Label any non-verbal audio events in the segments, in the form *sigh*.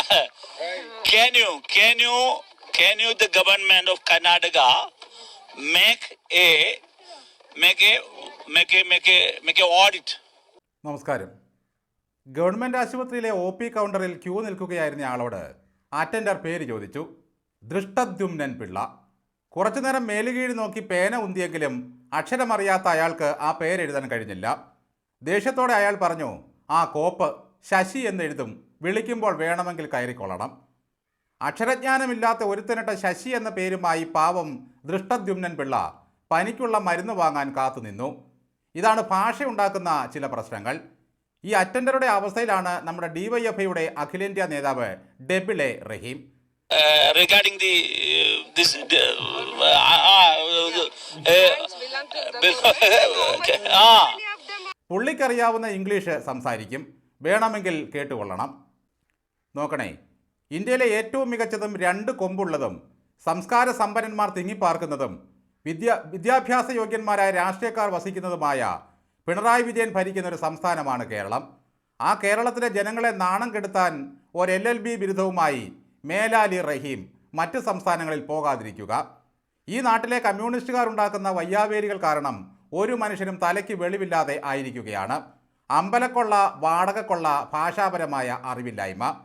*laughs* can you, can you, can you, the government of Karnataka, make a, make a, make a, make a, make a audit? നമസ്കാരം. Government ആശുപത്രിയിലെ O P കൗണ്ടറിൽ queue നിൽക്കുകയായിരുന്ന ആളോട് attender പേര് ചോദിച്ചു. ദൃഷ്ടദ്യുമ്നൻ പിള്ള. കുറച്ചുനേരം മേലുകീഴ് നോക്കി പേന ഉന്തിയെങ്കിലും അക്ഷരമറിയാത്ത അയാൾക്ക് ആ പേരെഴുതാൻ കഴിഞ്ഞില്ല. ദേഷ്യത്തോടെ അയാൾ പറഞ്ഞു ആ കോപ്പ് ശശി എന്നെഴുതും വിളിക്കുമ്പോൾ വേണമെങ്കിൽ കയറിക്കൊള്ളണം. അക്ഷരജ്ഞാനമില്ലാത്ത ഒരുത്തനിട്ട ശശി എന്ന പേരുമായി പാവം ദൃഷ്ടദ്യുമ്നൻ പിള്ള പനിക്കുള്ള മരുന്ന് വാങ്ങാൻ കാത്തുനിന്നു ഇതാണ് ഭാഷയുണ്ടാക്കുന്ന ചില പ്രശ്നങ്ങൾ. ഈ അറ്റൻഡറുടെ അവസ്ഥയിലാണ് നമ്മുടെ ഡിവൈഎഫ്ഐയുടെ അഖിലേന്ത്യാ നേതാവ് ഡെബിളെ Rahim. Regarding the the, this, ah, പുള്ളിക്കറിയാവുന്ന ഇംഗ്ലീഷ് സംസാരിക്കും. വേണമെങ്കിൽ കേട്ടുകൊള്ളണം. നോക്കണേ. ഇന്ത്യയിലെ ഏറ്റവും മികച്ചതും രണ്ട് കൊമ്പുള്ളതും സംസ്കാര സമ്പന്നന്മാർ തിങ്ങിപ്പാർക്കുന്നതും വിദ്യ വിദ്യാഭ്യാസ യോഗ്യന്മാരായ രാഷ്ട്രീയക്കാർ വസിക്കുന്നതുമായ പിണറായി വിജയൻ ഭരിക്കുന്ന ഒരു സംസ്ഥാനമാണ് കേരളം. ആ കേരളത്തിലെ ജനങ്ങളെ നാണം കെടുത്താൻ ഒരു എൽ എൽ ബി ബിരുദവുമായി മേലാലി റഹീം മറ്റ് സംസ്ഥാനങ്ങളിൽ പോകാതിരിക്കുക. ഈ നാട്ടിലെ കമ്മ്യൂണിസ്റ്റുകാർ ഉണ്ടാക്കുന്ന വയ്യാവേലികൾ കാരണം ഒരു മനുഷ്യനും തലയ്ക്ക് വെളിവില്ലാതെ ആയിരിക്കുകയാണ്. അമ്പലക്കൊള്ള വാടകക്കൊള്ള ഭാഷാപരമായ അറിവില്ലായ്മ.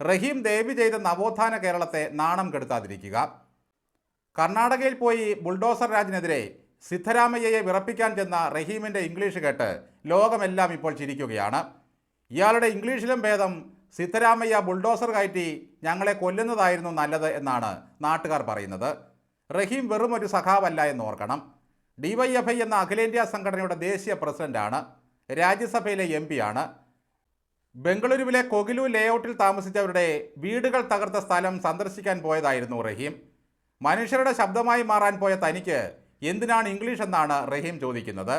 റഹീം ദേവി ചെയ്ത നവോത്ഥാന കേരളത്തെ നാണം കെടുത്താതിരിക്കുക. കർണാടകയിൽ പോയി ബുൾഡോസർ രാജിനെതിരെ സിദ്ധരാമയ്യയെ വിറപ്പിക്കാൻ ചെന്ന റഹീമിന്റെ ഇംഗ്ലീഷ് കേട്ട് ലോകമെല്ലാം ഇപ്പോൾ ചിരിക്കുകയാണ്. ഇയാളുടെ ഇംഗ്ലീഷിലും ഭേദം സിദ്ധരാമയ്യ ബുൾഡോസർ കയറ്റി ഞങ്ങളെ കൊല്ലുന്നതായിരുന്നു നല്ലത് എന്നാണ് നാട്ടുകാർ പറയുന്നത്. റഹീം വെറും ഒരു സഖാവല്ല എന്ന് ഓർക്കണം. ഡിവൈഎഫ്ഐ എന്ന അഖിലേന്ത്യാ സംഘടനയുടെ ദേശീയ പ്രസിഡന്റാണ്. രാജ്യസഭയിലെ എം പിയാണ് ബംഗളൂരുവിലെ കൊകിലു ലേഔട്ടിൽ താമസിച്ചവരുടെ വീടുകൾ തകർത്ത സ്ഥലം സന്ദർശിക്കാൻ പോയതായിരുന്നു റഹീം. മനുഷ്യരുടെ ശബ്ദമായി മാറാൻ പോയ തനിക്ക് എന്തിനാണ് ഇംഗ്ലീഷ് എന്നാണ് റഹീം ചോദിക്കുന്നത്.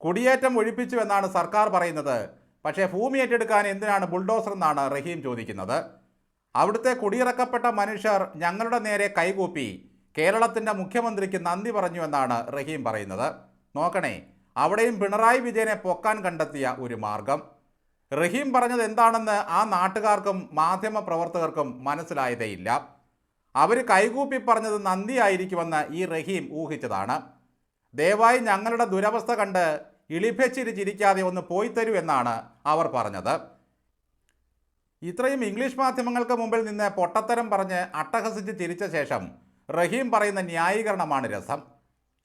കുടിയേറ്റം ഒഴിപ്പിച്ചു എന്നാണ് സർക്കാർ പറയുന്നത്. പക്ഷേ ഭൂമി ഏറ്റെടുക്കാൻ എന്തിനാണ് ബുൾഡോസർ എന്നാണ് റഹീം ചോദിക്കുന്നത്. അവിടുത്തെ കുടിയിറക്കപ്പെട്ട മനുഷ്യർ ഞങ്ങളുടെ നേരെ കൈകൂപ്പി കേരളത്തിന്റെ മുഖ്യമന്ത്രിക്ക് നന്ദി പറഞ്ഞു എന്നാണ് റഹീം പറയുന്നത്. നോക്കണേ അവിടെയും പിണറായി വിജയനെ പൊക്കാൻ കണ്ടെത്തിയ ഒരു മാർഗം. റഹീം പറഞ്ഞത് എന്താണെന്ന് ആ നാട്ടുകാർക്കും മാധ്യമ പ്രവർത്തകർക്കും മനസ്സിലായതേയില്ല. അവർ കൈകൂപ്പി പറഞ്ഞത് നന്ദിയായിരിക്കുമെന്ന് ഈ റഹീം ഊഹിച്ചതാണ്. ദയവായി ഞങ്ങളുടെ ദുരവസ്ഥ കണ്ട് ഇളിഭച്ചിരി ചിരിക്കാതെ ഒന്ന് പോയി തരൂ എന്നാണ് അവർ പറഞ്ഞത്. ഇത്രയും ഇംഗ്ലീഷ് മാധ്യമങ്ങൾക്ക് മുമ്പിൽ നിന്ന് പൊട്ടത്തരം പറഞ്ഞ് അട്ടഹസിച്ച് തിരിച്ച ശേഷം റഹീം പറയുന്ന ന്യായീകരണമാണ് രസം.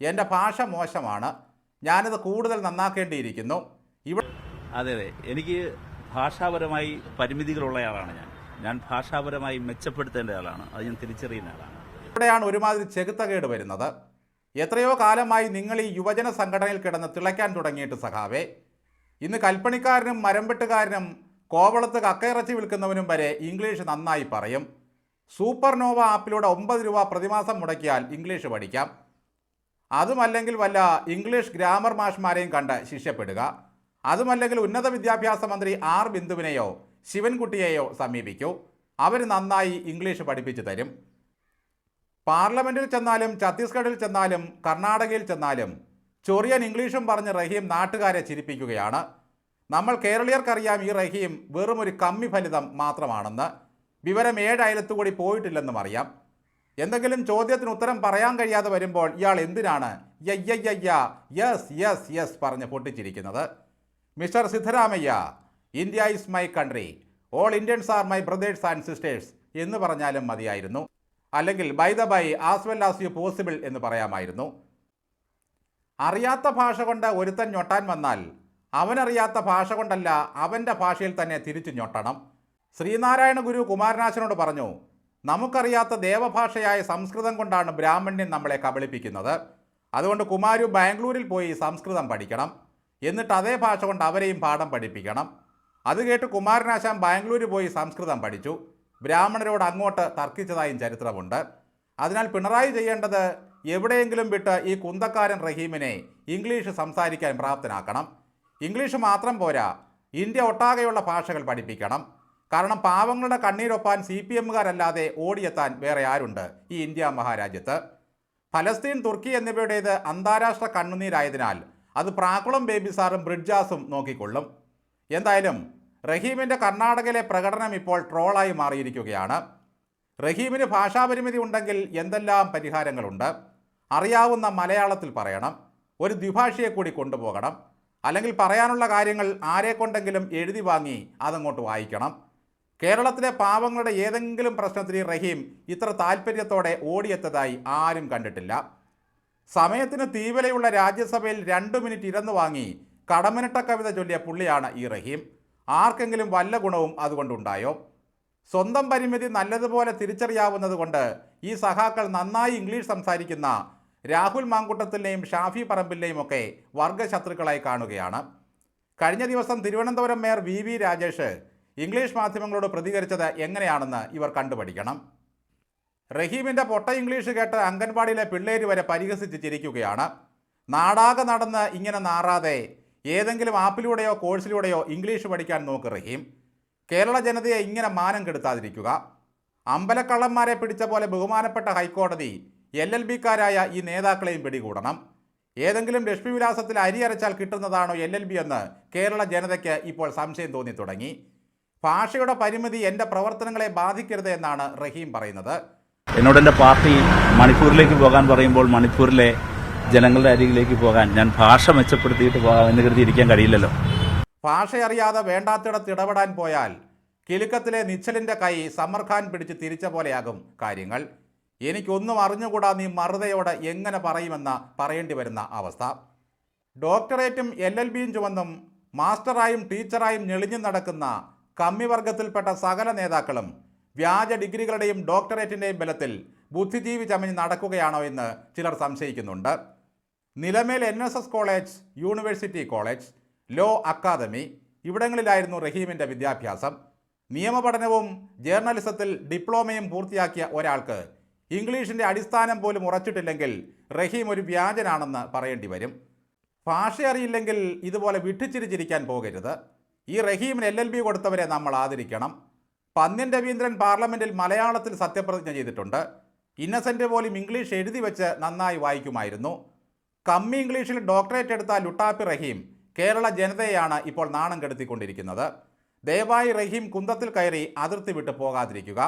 എന്റെ ഭാഷ മോശമാണ്. ഞാനിത് കൂടുതൽ നന്നാക്കേണ്ടിയിരിക്കുന്നു. അതെ അതെ. എനിക്ക് ഭാഷാപരമായി പരിമിതികളുള്ള ആളാണ് ഞാൻ. ഞാൻ ഭാഷാപരമായി മെച്ചപ്പെടുത്തേണ്ട ആളാണ്. അത് ഞാൻ തിരിച്ചറിയുന്ന ആളാണ്. ഇവിടെയാണ് ഒരുമാതിരി ചെകുത്തകേട് വരുന്നത്. എത്രയോ കാലമായി നിങ്ങൾ ഈ യുവജന സംഘടനയിൽ കിടന്ന് തിളയ്ക്കാൻ തുടങ്ങിയിട്ട് സഖാവേ. ഇന്ന് കൽപ്പണിക്കാരനും മരംവെട്ടുകാരനും കോവളത്ത് കക്കയിറച്ചി വിൽക്കുന്നവനും വരെ ഇംഗ്ലീഷ് നന്നായി പറയും. സൂപ്പർ നോവ ആപ്പിലൂടെ ഒമ്പത് രൂപ പ്രതിമാസം മുടക്കിയാൽ ഇംഗ്ലീഷ് പഠിക്കാം. അതുമല്ലെങ്കിൽ വല്ല ഇംഗ്ലീഷ് ഗ്രാമർ മാഷ്മാരെയും കണ്ട് ശിഷ്യപ്പെടുക അതുമല്ലെങ്കിൽ ഉന്നത വിദ്യാഭ്യാസ മന്ത്രി ആർ ബിന്ദുവിനെയോ ശിവൻകുട്ടിയെയോ സമീപിക്കൂ. അവർ നന്നായി ഇംഗ്ലീഷ് പഠിപ്പിച്ചു തരും. പാർലമെന്റിൽ ചെന്നാലും ഛത്തീസ്ഗഡിൽ ചെന്നാലും കർണാടകയിൽ ചെന്നാലും ചൊറിയൻ ഇംഗ്ലീഷും പറഞ്ഞ് റഹീം നാട്ടുകാരെ ചിരിപ്പിക്കുകയാണ്. നമ്മൾ കേരളീയർക്കറിയാം ഈ റഹീം വെറും ഒരു കമ്മി ഫലിതം മാത്രമാണെന്ന്. വിവരം ഏഴ് അയലത്തുകൂടി പോയിട്ടില്ലെന്നും അറിയാം. എന്തെങ്കിലും ചോദ്യത്തിന് ഉത്തരം പറയാൻ കഴിയാതെ വരുമ്പോൾ ഇയാൾ എന്തിനാണ് യയ്യ യെസ് യെസ് യെസ് പറഞ്ഞ് പൊട്ടിച്ചിരിക്കുന്നത്? Mister Siddaramaiah India is my country all Indians are my brothers and sisters എന്ന് പറഞ്ഞാലും മതിയായിരുന്നു. അല്ലെങ്കിൽ by the by as well as you possible എന്ന് പറയാമായിരുന്നു. അറിയാത്ത ഭാഷ കൊണ്ട് ഒരുത്തൻ ഞൊട്ടാൻ വന്നാൽ അവനറിയാത്ത ഭാഷ കൊണ്ടല്ല അവന്റെ ഭാഷയിൽ തന്നെ തിരിച്ചു ഞൊട്ടണം. ശ്രീനാരായണ ഗുരു കുമാരനാശനോട് പറഞ്ഞു നമുക്കറിയാത്ത ദേവഭാഷയായ സംസ്കൃതം കൊണ്ടാണ് ബ്രാഹ്മണ്യം നമ്മളെ കബളിപ്പിക്കുന്നത്. അതുകൊണ്ട് കുമാരു ബാംഗ്ലൂരിൽ പോയി സംസ്കൃതം പഠിക്കണം. എന്നിട്ട് അതേ ഭാഷ കൊണ്ട് അവരെയും പാഠം പഠിപ്പിക്കണം. അത് കേട്ട് കുമാരനാശാൻ ബാംഗ്ലൂർ പോയി സംസ്കൃതം പഠിച്ചു. ബ്രാഹ്മണരോട് അങ്ങോട്ട് തർക്കിച്ചതായും ചരിത്രമുണ്ട്. അതിനാൽ പിണറായി ചെയ്യേണ്ടത് എവിടെയെങ്കിലും വിട്ട് ഈ കുന്തക്കാരൻ റഹീമിനെ ഇംഗ്ലീഷ് സംസാരിക്കാൻ പ്രാപ്തനാക്കണം. ഇംഗ്ലീഷ് മാത്രം പോരാ ഇന്ത്യ ഒട്ടാകെയുള്ള ഭാഷകൾ പഠിപ്പിക്കണം. കാരണം പാവങ്ങളുടെ കണ്ണീരൊപ്പാൻ സി പി എമ്മുകാരല്ലാതെ ഓടിയെത്താൻ വേറെ ആരുണ്ട് ഈ ഇന്ത്യ മഹാരാജ്യത്ത്? ഫലസ്തീൻ തുർക്കി എന്നിവയുടേത് അന്താരാഷ്ട്ര കണ്ണുനീരായതിനാൽ അത് പ്രാക്കുളം ബേബി സാറും ബ്രിഡ്ജാസും നോക്കിക്കൊള്ളും. എന്തായാലും റഹീമിന്റെ കർണാടകയിലെ പ്രകടനം ഇപ്പോൾ ട്രോളായി മാറിയിരിക്കുകയാണ്. റഹീമിന് ഭാഷാപരിമിതി ഉണ്ടെങ്കിൽ എന്തെല്ലാം പരിഹാരങ്ങളുണ്ട്? അറിയാവുന്ന മലയാളത്തിൽ പറയണം. ഒരു ദ്വിഭാഷയെ കൂടി കൊണ്ടുപോകണം. അല്ലെങ്കിൽ പറയാനുള്ള കാര്യങ്ങൾ ആരെ കൊണ്ടെങ്കിലും എഴുതി വാങ്ങി അതങ്ങോട്ട് വായിക്കണം. കേരളത്തിലെ പാവങ്ങളുടെ ഏതെങ്കിലും പ്രശ്നത്തിന് റഹീം ഇത്ര താല്പര്യത്തോടെ ഓടിയെത്തതായി ആരും കണ്ടിട്ടില്ല. സമയത്തിന് തീവലയുള്ള രാജ്യസഭയിൽ രണ്ടു മിനിറ്റ് ഇരന്നു വാങ്ങി കടമനിട്ട കവിത ചൊല്ലിയ പുള്ളിയാണ് ഈ റഹീം. ആർക്കെങ്കിലും വല്ല ഗുണവും അതുകൊണ്ടുണ്ടായോ? സ്വന്തം പരിമിതി നല്ലതുപോലെ തിരിച്ചറിയാവുന്നതുകൊണ്ട് ഈ സഹാക്കൾ നന്നായി ഇംഗ്ലീഷ് സംസാരിക്കുന്ന രാഹുൽ മാങ്കുട്ടത്തിന്റെയും ഷാഫി പറമ്പിന്റെയും ഒക്കെ വർഗശത്രുക്കളായി കാണുകയാണ്. കഴിഞ്ഞ ദിവസം Thiruvananthapuram mayor V V Rajesh English മാധ്യമങ്ങളോട് പ്രതികരിച്ചത് എങ്ങനെയാണെന്ന് ഇവർ കണ്ടുപഠിക്കണം. റഹീമിന്റെ പൊട്ട ഇംഗ്ലീഷ് കേട്ട് അംഗൻവാടിയിലെ പിള്ളേര് വരെ പരിഹസിച്ച് ചിരിക്കുകയാണ്. നാടാകെ നടന്ന് ഇങ്ങനെ നാറാതെ ഏതെങ്കിലും ആപ്പിലൂടെയോ കോഴ്സിലൂടെയോ ഇംഗ്ലീഷ് പഠിക്കാൻ നോക്ക് റഹീം. കേരള ജനതയെ ഇങ്ങനെ മാനം കെടുത്താതിരിക്കുക. അമ്പലക്കള്ളന്മാരെ പിടിച്ച പോലെ ബഹുമാനപ്പെട്ട ഹൈക്കോടതി എൽ എൽ ബിക്കാരായ ഈ നേതാക്കളെയും പിടികൂടണം. ഏതെങ്കിലും ലക്ഷ്മി വിലാസത്തിൽ അരി അരച്ചാൽ കിട്ടുന്നതാണോ എൽ എൽ ബി എന്ന് കേരള ജനതയ്ക്ക് ഇപ്പോൾ സംശയം തോന്നി തുടങ്ങി ഭാഷയുടെ പരിമിതി എന്റെ പ്രവർത്തനങ്ങളെ ബാധിക്കരുത് എന്നാണ് റഹീം പറയുന്നത്. എന്നോട് എന്റെ പാർട്ടി മണിപ്പൂരിലേക്ക് പോകാൻ പറയുമ്പോൾ മണിപ്പൂരിലെ ജനങ്ങളുടെ അരികിലേക്ക് പോകാൻ ഞാൻ ഭാഷ മെച്ചപ്പെടുത്തിയിട്ട് എന്ന് കരുതി ഇരിക്കാൻ കഴിയില്ലല്ലോ. ഭാഷയറിയാതെ വേണ്ടാത്തിടത്ത് ഇടപെടാൻ പോയാൽ കിലുക്കത്തിലെ നിശ്ചലിന്റെ കൈ സമർ ഖാൻ പിടിച്ച് തിരിച്ച പോലെയാകും കാര്യങ്ങൾ. എനിക്കൊന്നും അറിഞ്ഞുകൂടാ നീ മറുതയോടെ എങ്ങനെ പറയുമെന്ന് പറയേണ്ടി വരുന്ന അവസ്ഥ. ഡോക്ടറേറ്റും എൽ എൽ ബിയും ചുമന്നും മാസ്റ്ററായും ടീച്ചറായും ഞെളിഞ്ഞു നടക്കുന്ന കമ്മിവർഗത്തിൽപ്പെട്ട സകല നേതാക്കളും വ്യാജ ഡിഗ്രികളുടെയും ഡോക്ടറേറ്റിന്റെയും ബലത്തിൽ ബുദ്ധിജീവി ചമഞ്ഞ് നടക്കുകയാണോ എന്ന് ചിലർ സംശയിക്കുന്നുണ്ട്. Nilamel N S S college university college law academy ഇവിടങ്ങളിലായിരുന്നു റഹീമിന്റെ വിദ്യാഭ്യാസം. നിയമപഠനവും ജേർണലിസത്തിൽ ഡിപ്ലോമയും പൂർത്തിയാക്കിയ ഒരാൾക്ക് ഇംഗ്ലീഷിന്റെ അടിസ്ഥാനം പോലും ഉറച്ചിട്ടില്ലെങ്കിൽ റഹീം ഒരു വ്യാജനാണെന്ന് പറയേണ്ടി വരും. ഭാഷ അറിയില്ലെങ്കിൽ ഇതുപോലെ വിട്ടിച്ചിരിച്ചിരിക്കാൻ പോകരുത്. ഈ റഹീമിന് എൽ എൽ ബി കൊടുത്തവരെ നമ്മൾ ആദരിക്കണം. പന്ന്യൻ രവീന്ദ്രൻ പാർലമെന്റിൽ മലയാളത്തിൽ സത്യപ്രതിജ്ഞ ചെയ്തിട്ടുണ്ട്. ഇന്നസെന്റ് പോലും ഇംഗ്ലീഷ് എഴുതി വെച്ച് നന്നായി വായിക്കുമായിരുന്നു. കമ്മി ഇംഗ്ലീഷിൽ ഡോക്ടറേറ്റ് എടുത്ത ലുട്ടാപ്പി റഹീം കേരള ജനതയെയാണ് ഇപ്പോൾ നാണം കെടുത്തിക്കൊണ്ടിരിക്കുന്നത്. ദയവായി റഹീം കുന്തത്തിൽ കയറി അതിർത്തി വിട്ട് പോകാതിരിക്കുക.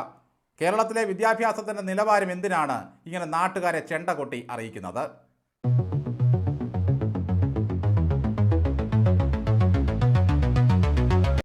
കേരളത്തിലെ വിദ്യാഭ്യാസത്തിന്റെ നിലവാരം എന്തിനാണ് ഇങ്ങനെ നാട്ടുകാരെ ചെണ്ട കൊട്ടി അറിയിക്കുന്നത്?